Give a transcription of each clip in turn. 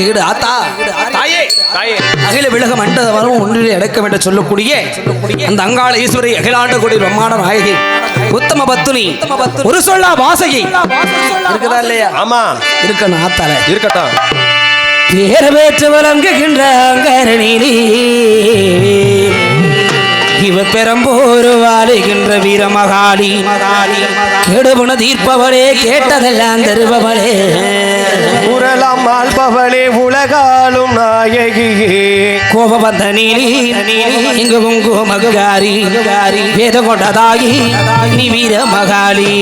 ஈடு ஆத்தா. தாயே தாயே. அகில விலக மண்டத ஒன்றிலே அடக்கம் என்று சொல்லக்கூடிய அந்த அங்காள ஈஸ்வரி அகிலாண்ட கொடி பிரம்மாண்ட நாயகி உத்தம பத்துனி ஒரு சொல்லா வாசகி. இருக்குதா இல்லையா? ஆமா. இருக்கணும் ஆத்தால. இருக்கட்டும். பேர பேற்று வழங்குகின்ற அங்கரணிலே இவ பெரம்போரு வாழுகின்ற வீரமகாளி கெடுபுன தீர்ப்பவளே கேட்டதெல்லாம் தருபவளே உரலாம் ஆள்பவளே உலகாலும் நாயகியே. கோபவந்த நீலி இங்கு குங்கு மகாரி வேத கொண்டதாகி நீ வீர மகாளி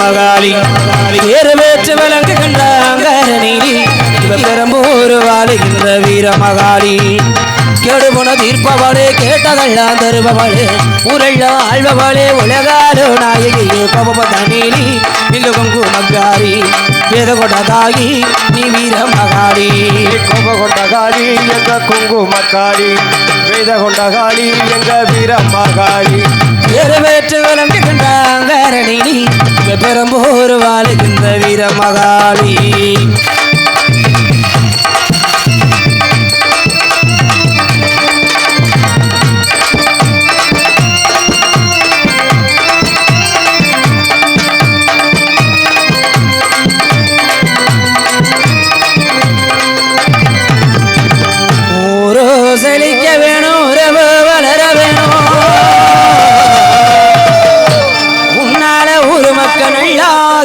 மகாலி. ஏறுவேற்று விளங்குகின்ற அங்கரணி இவ பெரும்போரு வீர மகாலி. கெடுபுன தீர்ப்பவளே கேட்டதெல்லாம் தருபவளே. ஊரெல்லாம் ஆழ்பவளே உலகாலோ நாயகியே கோபதனீலி இங்கு கொங்கு மக்காரி வேத கொண்டதாகி நீ வீர மகாரி கொண்ட காளி எங்க குங்குமக்காளி வேத கொண்ட எங்க வீர மகாரி எருவேற்று விளங்குகின்ற அங்கரணி பெரும்போர் வாழுகின்ற வீரமகாளி.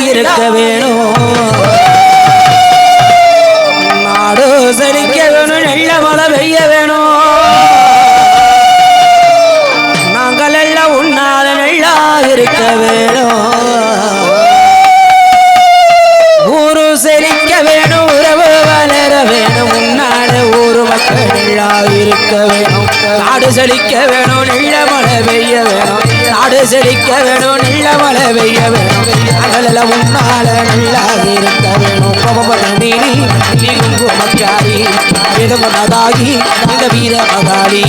இருக்க வேணும். நாடு செழிக்க வேணும் நல்ல மழை பெய்ய வேணும். நாங்கள் எல்லாம் உன்னால நல்லா இருக்க வேணும். ஊரு செழிக்க வேணும் உறவு வளர வேணும். உன்னால ஊரு மக்கள் நல்லா இருக்க வேணும். நாடு செழிக்க வேணும் நல்ல மழை பெய்ய நாடு செழிக்க வேணும் நல்ல மழை பெய்ய வேணும். அகலெல்லாம் உன்னால நல்லா இருக்க வேணும். கோபப்பட நீ நீ குங்குமக்காரி விதமதாகி இந்த வீர மகாளி.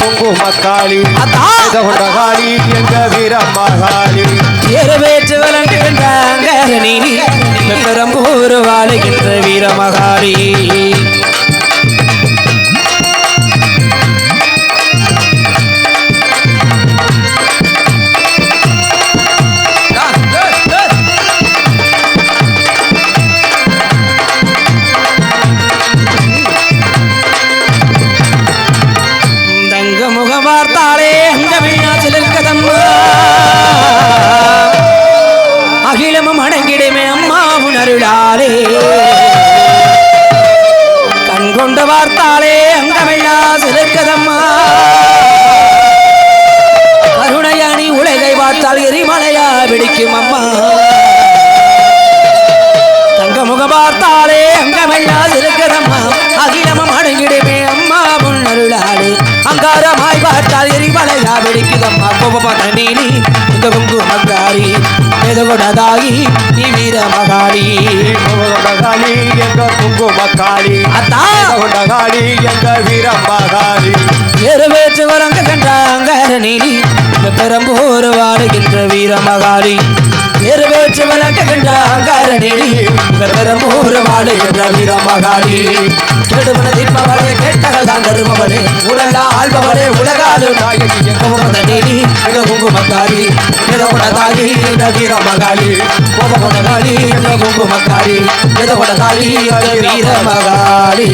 குங்குமக்காளி அத்தா! வேத கொண்ட காளி எங்க வீரம்மாகாளி ஏறுவேற்று விளங்குகின்ற அங்கரணி பெரம்பூர் வாழுகின்ற வீரமகாரி தங்க பார்த்தாலே அங்க மீனாச்சில் இருக்கதம்மா. அகிலமும் அடங்கிடுமே அம்மா உணருளாலே கண் கொண்டு பார்த்தாலே அங்கமெல்லா சிலிர்க்கதம்மா கருணையானி உலகை பார்த்தால் எரிமலையா பிடிக்கும் அம்மா. தங்க முக பார்த்தாலே அங்கமெல்லா வெடிக்குதம்மா கோபப்பட்ட நீலி இந்த குங்கு மக்காரி. எதகொடதாகி நீ வீர மகாளி. காளி எங்க குங்குமக்காளி அத்தா! வேத கொண்ட காளி எங்க வீரம்மாகாளி எருவேற்று வரங்க கண்ட அங்கார நீலி. பெரம்பூர் வாடுகின்ற வீர மகாளி எருவேற்று வழங்க பெரம்பூர் வாடுகின்ற வீர மகாளி கெடுமன தீர்ப்பவளே கேட்டகள் தான் தருபவளே. உலகா ஆள்பவளே உலகாலு நாயகி எங்க நீலி எங்க குங்குமக்காரி எதோடதாகி இந்த வீர மகாளி கோபகொடகாளி எங்க குங்குமக்காரி எதோடதாகி இந்த வீர மகாளி